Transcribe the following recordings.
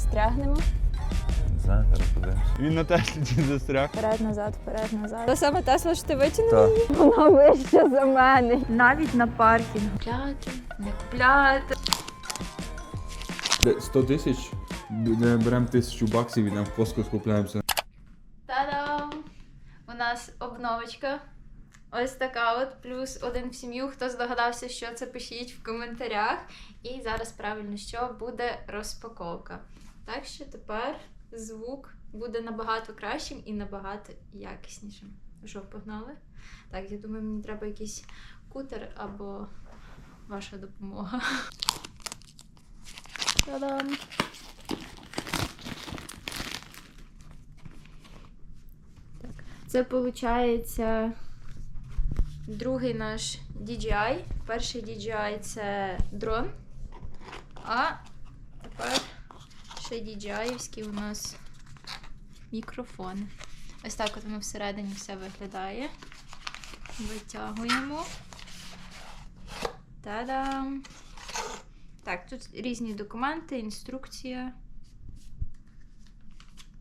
застрягнемо. Не знаю, зараз подивимось. Він на Теслі застряг. Вперед, назад, вперед, назад. Та саме Тесла, що ти витягнув Так. її? Вона вища за мене. Навіть на паркінг. Купляти, не купляти. 100 тисяч, беремо тисячу баксів і нам в Коско скупляємося. Та-дам! У нас обновочка. Ось така от, плюс один в сім'ю. Хто здогадався, що це, пишіть в коментарях. І зараз правильно, що буде розпаковка. Так що тепер звук буде набагато кращим і набагато якіснішим. Що, погнали? Так, я думаю, мені треба якийсь кутер або ваша допомога. Та-дам! Це виходить другий наш DJI. Перший DJI це дрон. А ще DJI-івський у нас мікрофон. Ось так от воно всередині все виглядає. Витягуємо. Та-дам! Так, тут різні документи, інструкція.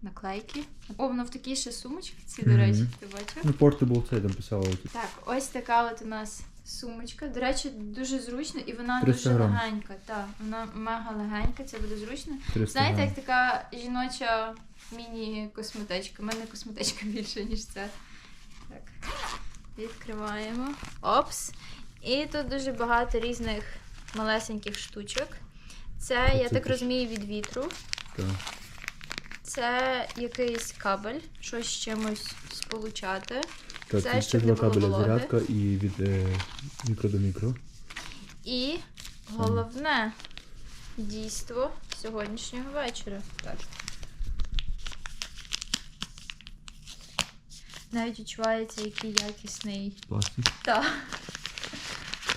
Наклейки. О, воно в такій ще сумочці, ці, до речі, ти бачив? Ну, Portable це там писало. Так, ось така от у нас сумочка. До речі, дуже зручно і вона дуже грам. легенька. Так, вона мега легенька, це буде зручно. Знаєте, грам. як така жіноча міні-косметичка. У мене косметичка більше, ніж це. Так. Відкриваємо. Опс. І тут дуже багато різних малесеньких штучок. Це, я так розумію, від вітру. Так. Це якийсь кабель, щось з чимось сполучати. Так, Це щоб не два було кабеля вологи. зарядка і від е, мікро до мікро. І головне дійство сьогоднішнього вечора. Так. Навіть відчувається, який якісний. Пластик. Та.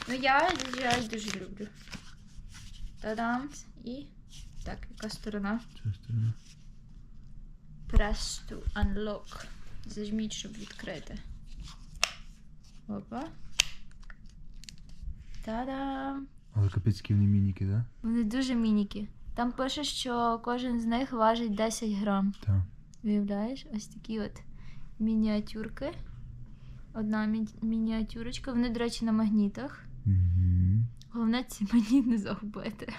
Ну я DJI дуже люблю. Та-дам. І. Так, яка сторона? Ця сторона. Press to unlock. Зажміть, щоб відкрити. Опа. Та-дам! Але капецькі вони мініки, так? Вони дуже мініки. Там пише, що кожен з них важить 10 грам. Так. Виявляєш? Ось такі от мініатюрки. Одна мі- мініатюрочка. Вони, до речі, на магнітах. Угу. Головне ці магніт не загубити.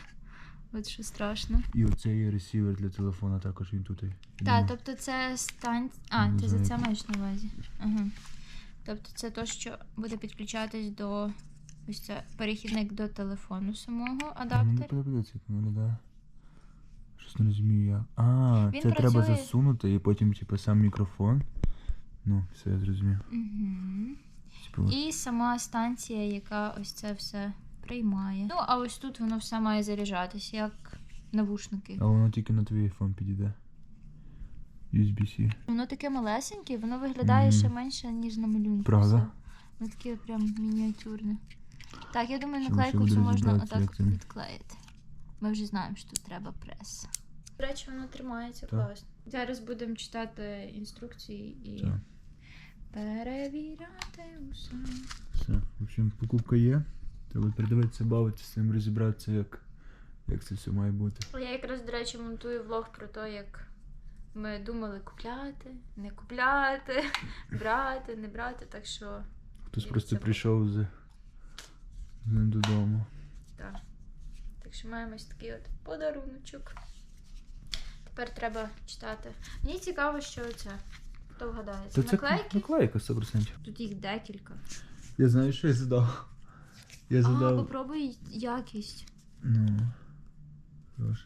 От що страшно. І оцей є ресівер для телефона також він тут. Так, тобто це стань. А, Не ти за це маєш на увазі. Ага. Тобто це то, що буде підключатись до. Ось це перехідник до телефону самого Мені адаптер. подобається, як виглядає. Щось не розумію я. А, Він це треба засунути і потім, типу, сам мікрофон. Ну, все, я зрозумів. Угу. Типу, І сама станція, яка ось це все приймає. Ну, а ось тут воно все має заряджатись, як навушники. а воно тільки на твій iPhone підійде. USB-C. Воно таке малесеньке, воно виглядає ще менше, ніж на малюнку. Правда? все. Воно таке прям мініатюрне. Так, я думаю, Ще наклейку цю можна розібратися, отак як це. відклеїти. Ми вже знаємо, що тут треба прес. До речі, воно тримається Так. класно. Зараз будемо читати інструкції і Так. перевіряти усе. Все. В общем, покупка є. Треба передивитися, бавитися з цим, розібратися, як, як це все має бути. Я якраз, до речі, монтую влог про те, як ми думали купляти, не купляти, брати, не брати, так що Хтось просто прийшов з, ним додому. так. Так що маємо ось такий от подаруночок. Тепер треба читати. Мені цікаво, що це. Хто вгадає? Це наклейки? наклейка 100%. Тут їх декілька. Я знаю, що я задав. Я А, попробуй якість. Ну. Хороше.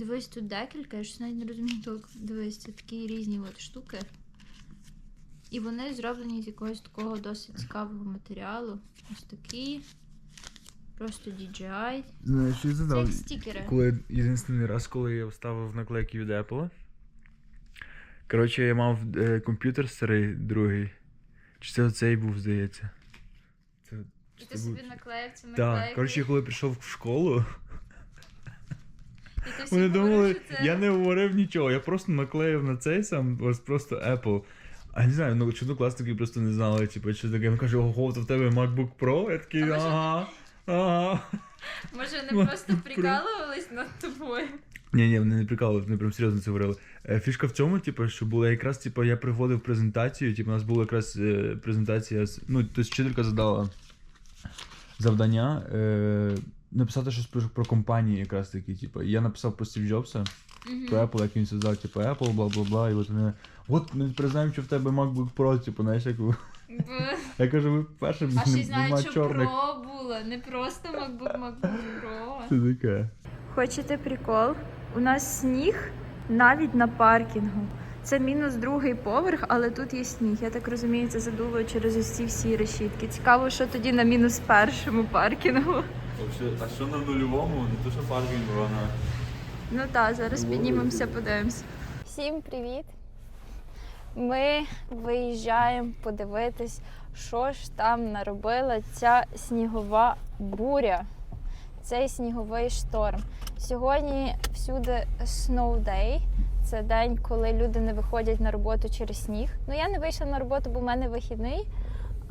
Дивись, тут декілька, я ж навіть не розумію толком. Дивись, це такі різні от штуки. І вони зроблені з якогось такого досить цікавого матеріалу. Ось такі. Просто DJI. Знаєш, що я Це як стікери. Коли єдиний раз, коли я вставив наклейки від Apple. Коротше, я мав е, комп'ютер старий, другий. Чи це оцей був, здається? Це, І це ти собі наклеїв цю наклейку. Так, коротше, коли прийшов в школу, вони думали, це... я не говорив нічого, я просто наклеїв на цей сам, ось просто Apple. А не знаю, ну однокласники просто не знали, типу, що таке. Він каже, ого, то в тебе MacBook Pro? Я такий, ага, ага. Може, не просто прикалувались над тобою. Ні, ні, вони не прикалували, вони прям серйозно це говорили. Е, Фішка в цьому, типу, що було якраз, типу, я приводив презентацію, типу, у нас була якраз е, презентація, ну, тобто вчителька задала завдання е, написати щось про, про компанії, якраз такі, типу. Я написав про Стів Джобса, про Apple, як він создав, типу, Apple, бла бла бла. І от вони. От ми признаємо, що в тебе MacBook Pro, типу, знаєш, як. Я кажу, ви перше А ще знають, що. Pro було, не просто MacBook, MacBook Pro. Це таке. Хочете прикол? У нас сніг навіть на паркінгу. Це мінус другий поверх, але тут є сніг. Я так розумію, це задуло через ці всі решітки. Цікаво, що тоді на мінус першому паркінгу. А що на нульовому? Не то, що паркінг, вона. Ну так, зараз піднімемося, подивимося. Всім привіт! Ми виїжджаємо подивитись, що ж там наробила ця снігова буря, цей сніговий шторм. Сьогодні всюди snow day. Це день, коли люди не виходять на роботу через сніг. Ну я не вийшла на роботу, бо в мене вихідний,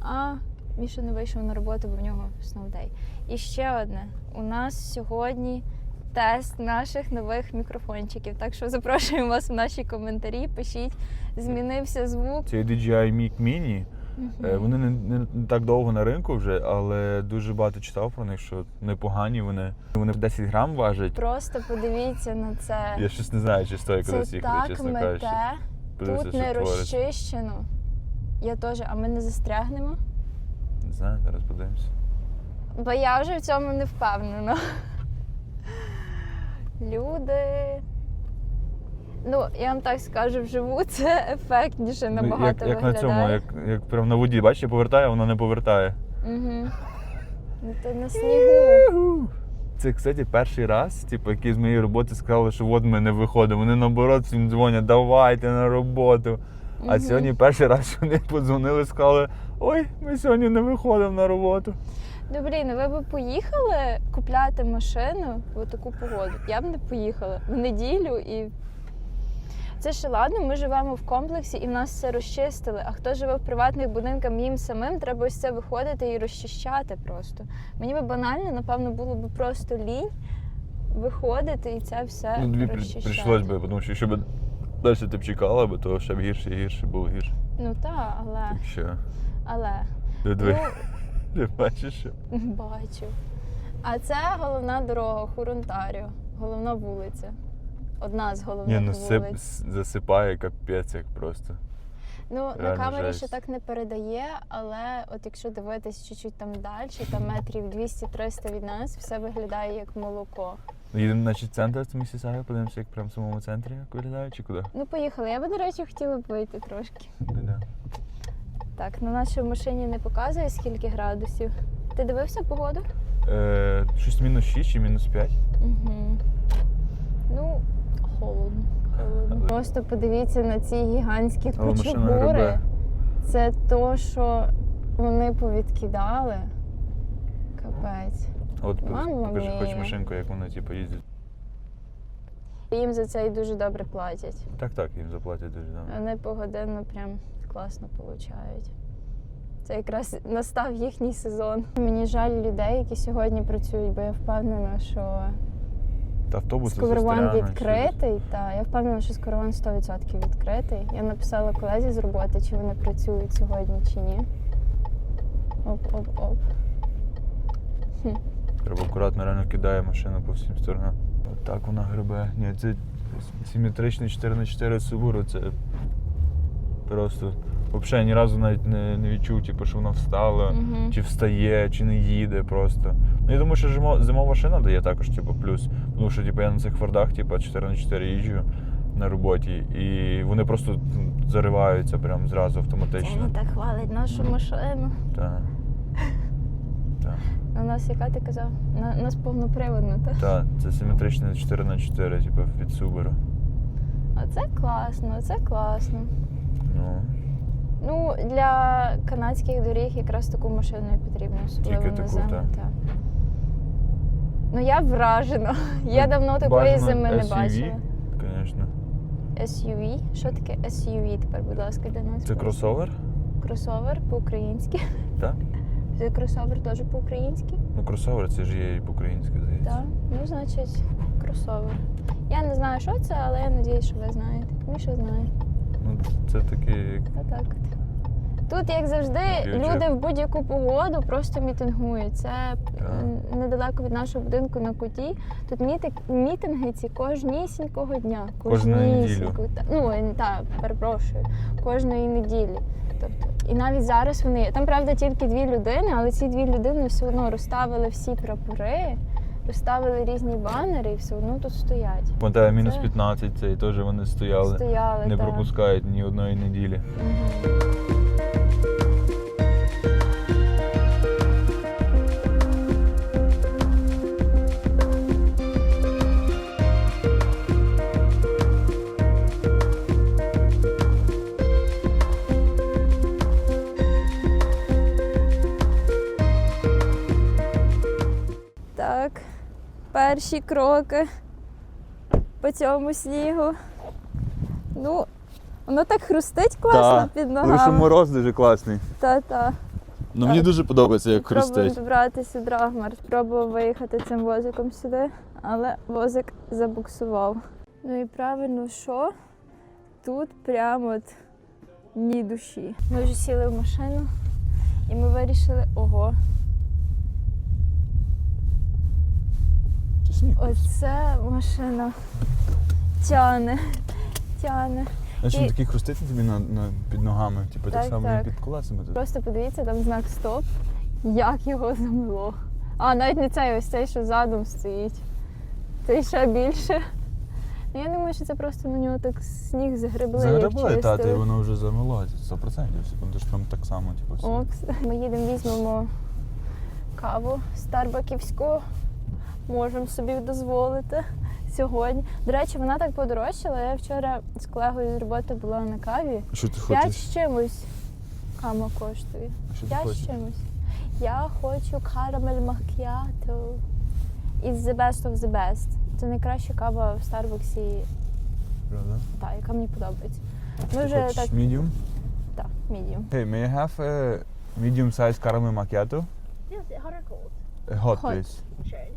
а Міша не вийшов на роботу, бо в нього snow day. І ще одне: у нас сьогодні тест наших нових мікрофончиків. Так що запрошуємо вас в наші коментарі. Пишіть, змінився звук. Ці DJI Mic Mini, е, вони не, не, не так довго на ринку вже, але дуже багато читав про них, що непогані вони. Вони 10 грам важать. Просто подивіться на це. Я щось не знаю, чи стоїть Це кудись їх, так чесно кажучи. мете. Подивися, Тут що не розчищено. Я теж, а ми не застрягнемо. Не знаю, зараз подивимося. Бо я вже в цьому не впевнена. Люди. Ну, я вам так скажу, вживу це ефектніше набагато Ну, як, як на цьому, як, як прям на воді, бачиш, я повертаю, воно не повертає. Угу. Ну, то на снігу. Це, кстати, перший раз, типу, які з моєї роботи сказали, що от ми не виходимо. Вони наоборот всім дзвонять, давайте на роботу. А Мгм. сьогодні перший раз що вони подзвонили, сказали, ой, ми сьогодні не виходимо на роботу. Ну блін, ви б поїхали купляти машину в таку погоду. Я б не поїхала в неділю і. Це ще ладно, ми живемо в комплексі і в нас все розчистили. А хто живе в приватних будинках, їм самим треба ось це виходити і розчищати просто. Мені би банально, напевно, було б просто лінь виходити і це все Ну, тобі розчищати. прийшлось би, тому що якщо б далі ти б чекала би, то ще б гірше і гірше було гірше. Ну так, але. Так що, але. диви, Ну, ти бачиш, що. Бачу. А це головна дорога Хурунтаріо, головна вулиця. Одна з головних Ні, ну сип, вулиць. с- засипає капець як просто. Ну, на реально камері жесть. ще так не передає, але от якщо дивитись чуть-чуть там далі, там метрів 200-300 від нас, все виглядає як молоко. Ну, Їдемо, значить, в центр з Місісаги, подивимося, як прямо в самому центрі як виглядає, чи куди? Ну, поїхали. Я би, до речі, хотіла б вийти трошки. Да. Так, на нашій машині не показує скільки градусів. Ти дивився погоду? Е, щось мінус 6 чи мінус 5. Угу. Ну, холодно. холодно. Але- Просто подивіться на ці гігантські Але машина кучугури. гребе. Це то, що вони повідкидали. Капець. От Мамма покажи хоч мія. машинку, як вони типу, їздять. Їм за це і дуже добре платять. Так, так, їм заплатять дуже добре. Вони погодинно прям класно получають. Це якраз настав їхній сезон. Мені жаль людей, які сьогодні працюють, бо я впевнена, що Та Скорован відкритий, та я впевнена, що скорован 100% відкритий. Я написала колезі з роботи, чи вони працюють сьогодні, чи ні. Оп-оп-оп. Треба акуратно реально кидає машину по всім сторонам. От так вона гребе. Ні, це симетричний 4 на 4 Subaru, це просто. Взагалі ні разу навіть не, не відчув, типу, що вона встала, Мгм. чи встає, чи не їде просто. Ну, я думаю, що зимо- зимова шина дає також, типу, плюс. Тому що типу, я на цих фордах, типу, 4 на 4 їжджу на роботі, і вони просто м, зариваються прям зразу автоматично. Вони так хвалить нашу машину. Так. Так. У нас яка ти казав? На, у нас повноприводна, так? Так, це симетричне 4 на 4 типу, від Subaru. А це класно, це класно. Ну, Ну, для канадських доріг якраз таку машину і потрібно, особливо Тільки на таку, зиму. так. так. Ну я вражена. Я давно такої бажано зими не SUV, бачила. Звісно. SUV. Що таке SUV тепер, будь ласка, для нас? Це кросовер? Кросовер по-українськи. Так? Це кросовер теж по-українськи? Ну, кросовер це ж є і по-українськи, здається. Так. Ну, значить, кросовер. Я не знаю, що це, але я надіюсь, що ви знаєте. Міша знає. Ну, це такий. Отак от. Тут, як завжди, Ф'ючер. люди в будь-яку погоду просто мітингують. Це Так. недалеко від нашого будинку на куті. Тут міти- мітинги ці кожнісінького дня. Кожнісінько- Та- Ну, е, так, перепрошую, кожної неділі. Тобто, і навіть зараз вони. Там, правда, тільки дві людини, але ці дві людини все одно розставили всі прапори, розставили різні банери і все одно тут стоять. Пам'ятаю, мінус Це- 15, це і теж вони стояли. Стояли. Не так. пропускають ні одної неділі. Мгм. Перші кроки по цьому снігу. Ну, воно так хрустить класно Та, під Лише ногами. мороз дуже класний. Та-та. Ну мені Так. дуже подобається, як Пробуємо хрустить. добратися до Драгмар. Спробував виїхати цим возиком сюди, але возик забуксував. Ну і правильно, що тут прямо от ні душі. Ми вже сіли в машину і ми вирішили, ого, сніг. оце машина тяне, тяне. Знаєш, і- він такий хрустить тобі на, на, під ногами, типу так, Так, само так. і під колесами. Просто подивіться, там знак стоп. Як його замило. А, навіть не цей ось цей, що задом стоїть. Цей ще більше. Ну, я думаю, що це просто на нього так сніг загребли. Загребли, та, чистили. і воно вже замило 100%. Секунду ж там так само, типу, все. Опс. Ми їдемо, візьмемо каву старбаківську. Можемо собі дозволити сьогодні. До речі, вона так подорожчала. Я вчора з колегою з роботи була на каві. Що ти хочеш? з чимось кава коштує. Що ти П'ять з чимось. Я хочу карамель макіато. Із the best of the best. Це найкраща кава в Старбаксі, Правда? та, яка мені подобається. Ми Ти вже хочеш так, medium? так, medium. Hey, may I have a medium size caramel macchiato? It hot or cold? Uh, hot, Hot. please. Sure.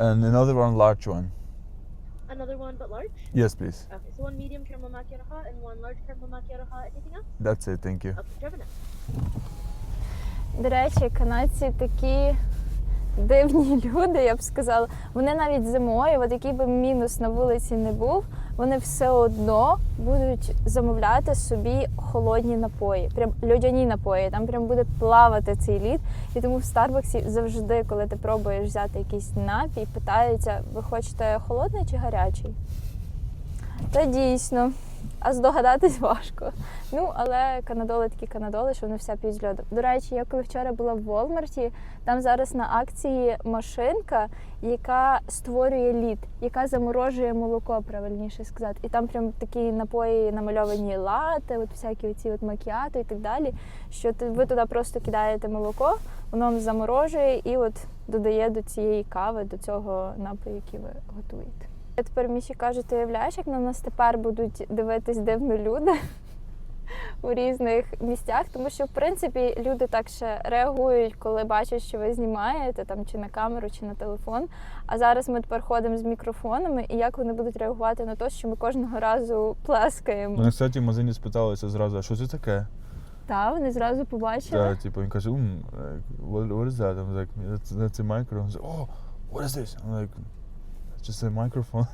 And another one large one. Another one, but large? Yes, please. Okay, so one medium caramel macchiato hot and one large caramel macchiato hot. Anything else? That's it, thank you. Okay, driven. До речі, канадці такі дивні люди, я б сказала. Вони навіть зимою, от який би мінус на вулиці не був, вони все одно будуть замовляти собі холодні напої, прям льодяні напої. Там прям буде плавати цей лід. І тому в Старбаксі завжди, коли ти пробуєш взяти якийсь напій, питаються, ви хочете холодний чи гарячий? Та дійсно. А здогадатись важко. Ну, але канадоли такі канадоли, що вони все п'ють з льоду. До речі, я коли вчора була в Волмарті, там зараз на акції машинка, яка створює лід, яка заморожує молоко, правильніше сказати. І там прям такі напої намальовані лати, от всякі оці от макіато і так далі. Що ви туди просто кидаєте молоко, воно заморожує і от додає до цієї кави, до цього напою, який ви готуєте. Я тепер Міші кажу, ти уявляєш, як на нас тепер будуть дивитись дивно люди у різних місцях, тому що в принципі люди так ще реагують, коли бачать, що ви знімаєте там чи на камеру, чи на телефон. А зараз ми тепер ходимо з мікрофонами, і як вони будуть реагувати на те, що ми кожного разу плескаємо. Вони, кстати, в магазині спиталися зразу, а що це таке? Та вони зразу побачили. Та, типу, він каже, like, what, what is that? I'm like, that's, that's a micro. He's like, oh, what is this? I'm like, just a microphone.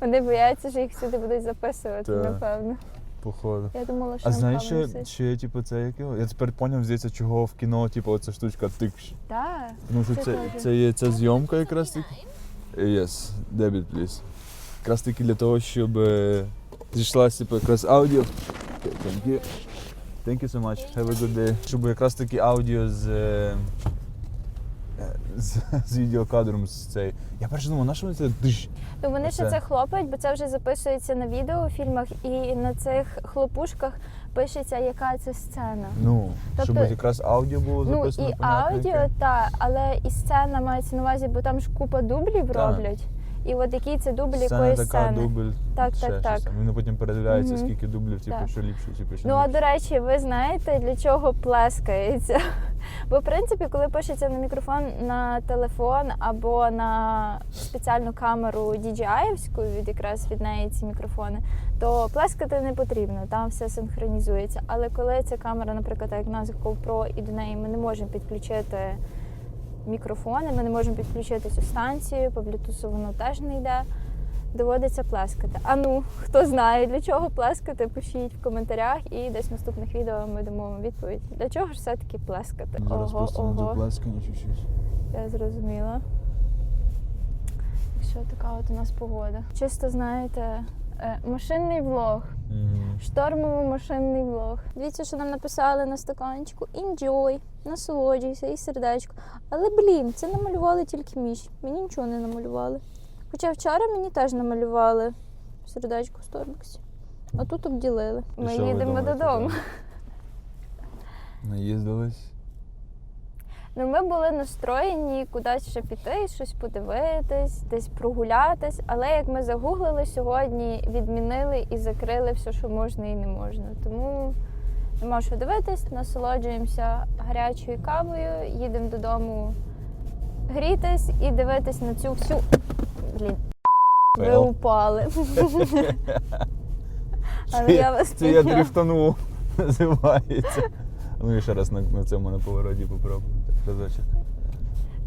Вони бояться, що їх сюди будуть записувати, Та. напевно. походу. Я думала, що А нам знаєш, каву ще, носить. ще типу, це як його? Я тепер поняв, здається, чого в кіно, типу, оця штучка тикш. Так. Тому що Це це, теж. це є ця зйомка якраз таки. Yes, debit, please. Якраз таки для того, щоб е, зійшлася типу, якраз аудіо. Okay, Thank you. Thank you so much. Have a good day. Щоб якраз таки аудіо з, е, з, з відеокадром з цей. Я перше думав, на що вони це диш? Ну вони ще це хлопають, бо це вже записується на відеофільмах, і на цих хлопушках пишеться, яка це сцена. Ну, Тобто- щоб якраз аудіо було Ну записано. і понятно, аудіо, яке. та, але і сцена мається на увазі, бо там ж купа дублів Так. роблять. і от який це дубль Сцена якоїсь така, сцени. дубль. Так, ще так, щось так. там. Він потім передивляється, Мгм. скільки дублів, типу, Так. що ліпше, типу, що Ну, а ліпше. до речі, ви знаєте, для чого плескається? Бо, в принципі, коли пишеться на мікрофон на телефон або на спеціальну камеру DJI-івську, від якраз від неї ці мікрофони, то плескати не потрібно, там все синхронізується. Але коли ця камера, наприклад, як в нас GoPro, і до неї ми не можемо підключити мікрофони, ми не можемо підключити цю станцію, по Bluetooth воно теж не йде. Доводиться плескати. А ну, хто знає, для чого плескати, пишіть в коментарях і десь в наступних відео ми дамо вам відповідь. Для чого ж все-таки плескати? Зараз просто не доплескані чуть-чуть. Я зрозуміла. Що така от у нас погода? Чисто знаєте, е, машинний влог. Мгм. Штормово машинний влог. Дивіться, що нам написали на стаканчику. Enjoy, насолоджуйся і сердечко. Але блін, це намалювали тільки між. Мені нічого не намалювали. Хоча вчора мені теж намалювали сердечко в Сторміксі. А тут обділили. І Ми що ви їдемо думаєте, додому. Наїздились. Ну, ми були настроєні кудись ще піти, щось подивитись, десь прогулятись. Але як ми загуглили сьогодні, відмінили і закрили все, що можна і не можна. Тому нема що дивитись, насолоджуємося гарячою кавою, їдемо додому грітись і дивитись на цю всю. Блін, ви Фейл. упали. Але я вас Це я підняла. дрифтанув, називається. Ну і ще раз на, на цьому на повороті попробую. Так, разочок.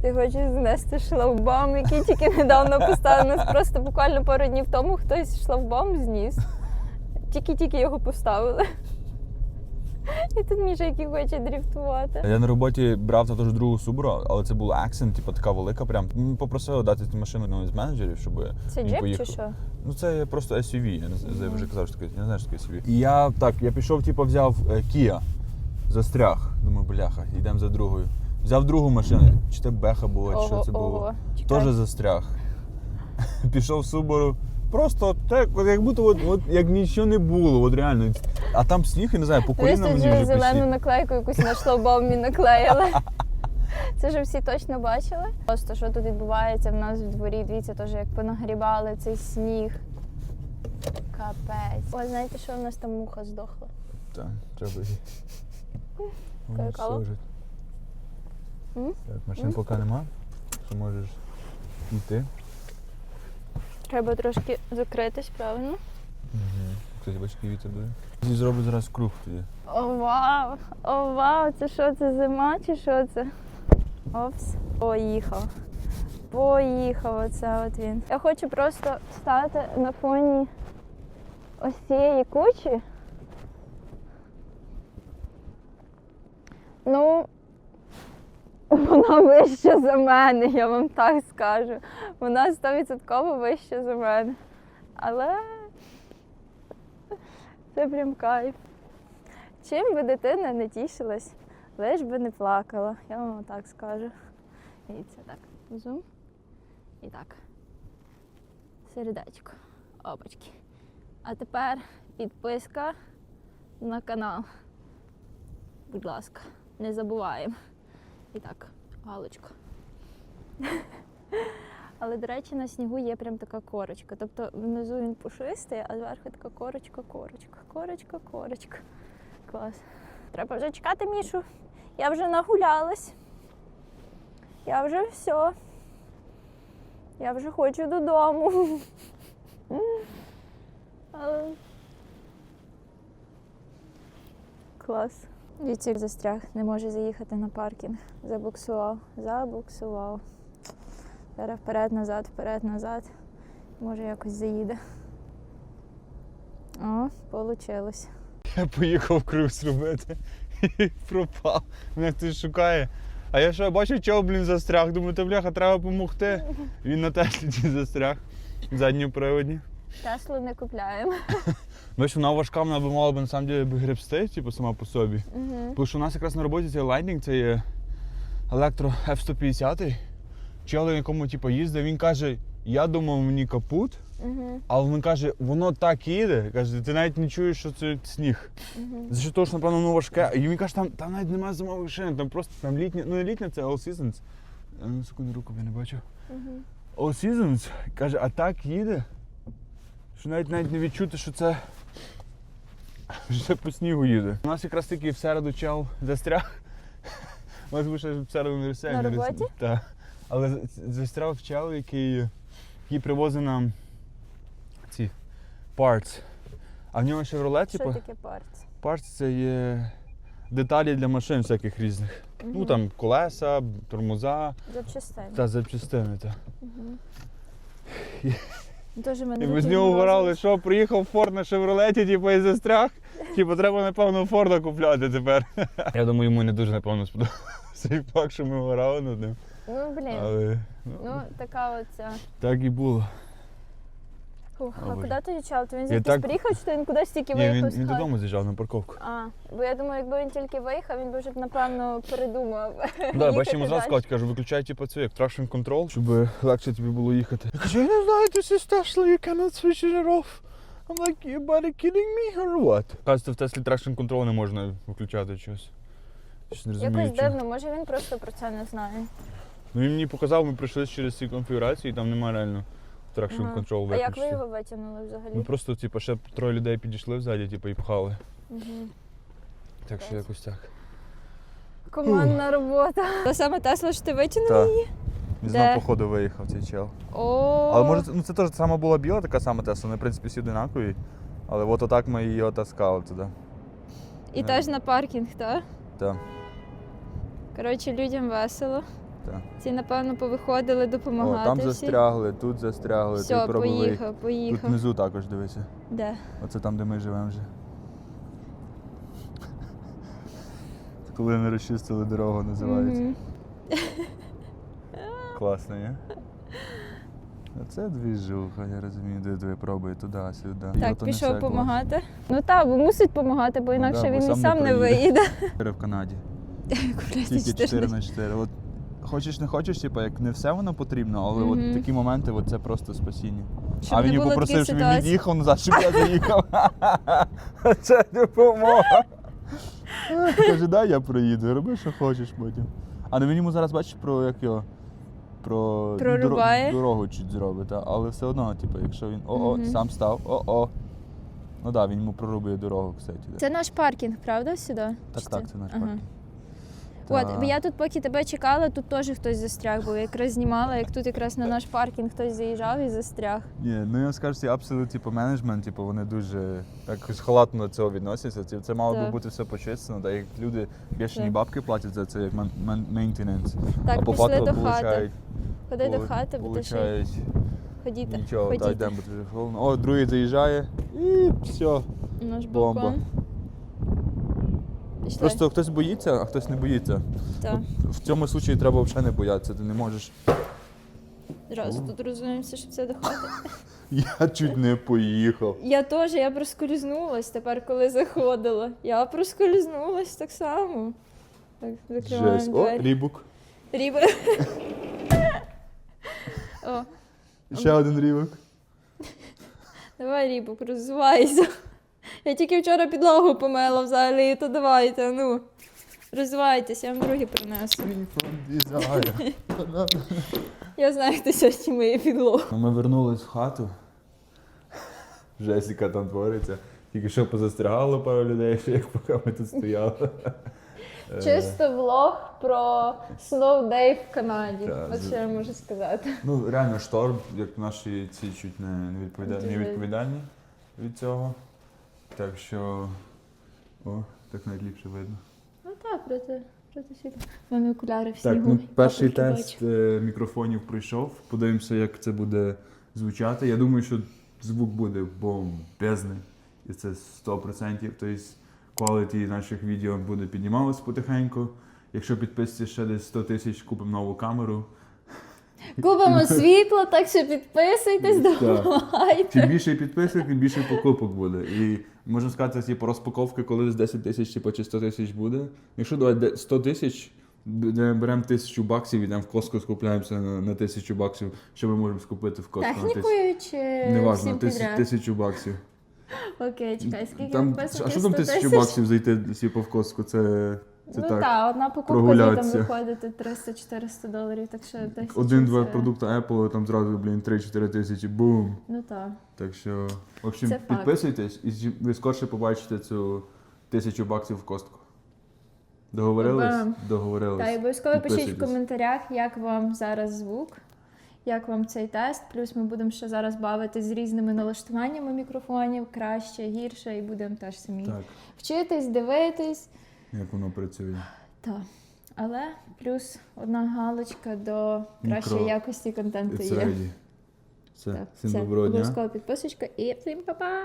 Ти хочеш знести шлагбаум, який тільки недавно поставив. Нас просто буквально пару днів тому хтось шлагбаум зніс. Тільки-тільки його поставили. І тут Міша, який хоче дріфтувати. Я на роботі брав також другу Subaru, але це був акцент, типу така велика. Прям попросили дати цю машину одному з менеджерів, щоб Це він джип поїхав. чи що? Ну це просто SUV, я не знаю, я вже казав, що таке, не знаю, що таке SUV. І я так, я пішов, типу, взяв е, Kia, застряг. Думаю, бляха, йдемо за другою. Взяв другу машину, чи це Беха була, чи що це було. Теж застряг. Пішов в Subaru. Просто так, от як будто от, от, як нічого не було, от реально. А там сніг, я не знаю, по коліна мені вже зелену посів. наклейку якусь на шлагбаумі наклеїли. Це ж всі точно бачили. Просто що тут відбувається в нас в дворі. Дивіться, теж як понагрібали цей сніг. Капець. Ой, знаєте, що в нас там муха здохла? Так, треба її. Вона Кайкало? служить. М? Так, машин поки нема, що можеш йти. Треба трошки закритись, правильно? Угу. Кстати, бачиш, який вітер дує. Зроблю зараз круг тоді. О, вау! О, вау! Це що, це зима чи що це? Опс. Поїхав. Поїхав оце от він. Я хочу просто стати на фоні ось цієї кучі. Ну, вона вища за мене, я вам так скажу. Вона 100% вища за мене. Але це прям кайф. Чим би дитина не тішилась, лиш би не плакала, я вам так скажу. Дивіться, так, зум. І так. Сердечко. Опачки. А тепер підписка на канал. Будь ласка, не забуваємо. І так, галочка. Але, до речі, на снігу є прям така корочка. Тобто внизу він пушистий, а зверху така корочка, корочка, корочка, корочка. Клас. Треба вже чекати Мішу. Я вже нагулялась. Я вже все. Я вже хочу додому. Але... Клас. Вітік застряг, не може заїхати на паркінг. Забуксував, забуксував. Зараз вперед, назад, вперед, назад. Може якось заїде. О, получилось. Я поїхав круг зробити і пропав. Мене хтось шукає. А я що бачу, чого, блін, застряг. Думаю, та бляха, треба допомогти. Він на Теслі застряг. приводі. Теслу не купляємо. Бачиш, вона важка, вона би мала б на самом деле гребсти, типу, сама по собі. Угу. Тому що у нас якраз на роботі цей Lightning, це є електро F-150. Чел, на якому типу, їздив, він каже, я думав, мені капут, Угу. але він каже, воно так їде. Каже, ти навіть не чуєш, що це сніг. Угу. За що того, що, напевно, воно важке. І він каже, там, там навіть немає зимових шин, там просто там літня, ну не літня, це all seasons. А, Ну, секунду, руку я не бачу. Угу. All Seasons каже, а так їде, що навіть навіть не відчути, що це вже по снігу їде. У нас якраз таки в середу чел застряг. У нас був ще в середу університет. На роботі? Так. Але з- застряг чел, який, який привозив нам ці parts. А в нього Chevrolet, Що типу, таке парц? parts це є деталі для машин всяких різних. Ну там колеса, тормоза Запчастини. та запчастини. Та. Дуже мене І ми з нього вгорали, що приїхав Форд на Шевролеті, типу, і застряг. Типу, треба, напевно, Форда купляти тепер. Я думаю, йому не дуже, напевно, сподобався і факт, що ми вгорали над ним. Ну, блін. Але ну, Ну, така оця. так і було. Фух, А, куди тоді чав? То він Я звідкись так- приїхав, чи то він кудись тільки Ні, він, виїхав з він додому з'їжджав на парковку. А, бо я думаю, якби він тільки виїхав, він би вже, напевно, передумав. Да, їхати бачиш, йому зразу далі. кажу, виключай типу, цю як traction control, щоб легше тобі було їхати. Я кажу, я не знаю, this is Tesla, you cannot switch it off. I'm like, you buddy kidding me or what? Кажете, в Теслі traction control не можна виключати щось. Щось не розумію. Якось дивно, може він просто про це не знає. Ну він мені показав, ми пройшли через ці конфігурації, там немає реально traction Ага. control А як ви виключити. його витягнули взагалі? Ми просто, типу, ще троє людей підійшли ззаді, типу, і пхали. Мгм. Так що якось так. Командна робота. Та саме Тесла, що ти витягнув її? Не Де? знав, походу виїхав цей чел. О, Але може, ну це теж сама була біла, така сама Тесла, вони, в принципі, всі одинакові. Але от отак ми її отаскали туди. І теж на паркінг, так? Так, Коротше, людям весело. Так. Ці, напевно, повиходили О, допомагати. там всі. застрягли, тут застрягли, Все, тут пробили. їх. поїхав, Тут внизу також дивися. Де? Оце там, де ми живемо вже. Коли не розчистили дорогу, називається. Мгм. Класно, ні? Оце двіжуха, я розумію, де дві пробує туди-сюди. Так, пішов допомагати. Ну так, бо мусить допомагати, бо Ну інакше да, бо він і сам не не виїде. В Канаді. Тільки 4 на 4. От хочеш не хочеш, типу, як не все воно потрібно, але Мгм. от такі моменти от це просто спасіння. Щоб а не він його було попросив, таких щоб він ситуацій. від'їхав назад, щоб я заїхав. Це допомога. Каже, дай я проїду, роби, що хочеш потім. А ну він йому зараз бачиш про як його. Про Прорубає? дорогу чуть зробить, та? але все одно, типу, якщо він о-о, Мгм. сам став, о-о. Ну так, да, він йому прорубує дорогу, кстати. да. Це наш паркінг, правда, сюди? Так, Чи так, це наш Ага. паркінг. От, бо я тут поки тебе чекала, тут теж хтось застряг, бо якраз знімала, як тут якраз на наш паркінг хтось заїжджав і застряг. Ні, ну я скажу, ці абсолютно типу, менеджмент, типу, вони дуже якось халатно до цього відносяться. Це, це мало би бути все почистено, так як люди бешені Так. бабки платять за це як мейнтененс. Так, а по пішли до хати. Ходи до хати, бо ти ще ходіте. нічого, ходіте. та йдемо, бо дуже холодно. О, другий заїжджає і все. Наш бомба. Пішли. Просто хтось боїться, а хтось не боїться. Так. В цьому случаї треба взагалі не боятися. Ти не можеш. Зразу тут розуміємося, що це до хати. Я чуть не поїхав. Я теж, я проскользнулась тепер, коли заходила. Я проскользнулась так само. Так, Жесть. О, двері. Ріба. О, Ще один рібук. давай, Рібок, розвивайся. Я тільки вчора підлогу помила взагалі, то давайте, ну. Розвивайтеся, я вам другі принесу. Я знаю, хто сьогодні миє підлогу. Ну, Ми вернулись в хату. Жесіка там твориться. Тільки що позастрягало пару людей, ще як поки ми тут стояли. Чисто влог про Snow Day в Канаді. Так, От що я можу сказати. Ну, реально шторм, як наші ці чуть не, не, відповіда... Не відповідальні від цього. Так що. О, так навіть ліпше видно. Ну так, проти, проти світла. У мене окуляри в Так, ну перший тест бачу. е, мікрофонів пройшов. Подивимося, як це буде звучати. Я думаю, що звук буде бомбезний. І це 100%. Тобто quality наших відео буде піднімалось потихеньку. Якщо підписці ще десь 100 тисяч, купимо нову камеру. Купимо світло, так що підписуйтесь, Так. Чим більше підписок, тим більше покупок буде. І можна сказати, типу, розпаковки, коли десь 10 тисяч типу, чи 100 тисяч буде. Якщо давай 100 тисяч, беремо тисячу баксів, йдемо в Коско скупляємося на, на тисячу баксів, що ми можемо скупити в Коско. Технікою чи Неважно, всім тисяч, підряд? тисячу баксів. Окей, чекай, скільки Там, а що там тисячу баксів зайти типу, в Коско? Це Це ну так. так, одна покупка прогулятися. виходити 300-400 доларів, так що десь Один-два це- продукти Apple, там зразу, блін, 3-4 тисячі, бум. Ну так. Так що, в общем, Це факт. підписуйтесь і ви скорше побачите цю тисячу баксів в костку. Договорились? Бам. Договорились. Та і обов'язково пишіть в коментарях, як вам зараз звук, як вам цей тест. Плюс ми будемо ще зараз бавитись з різними налаштуваннями мікрофонів, краще, гірше, і будемо теж самі Так, вчитись, дивитись. Як воно працює. Так. Але плюс одна галочка до кращої Мікро. якості контенту It's є. ready. Все, Так, всім доброго дня. Обов'язково підписочка і всім па-па!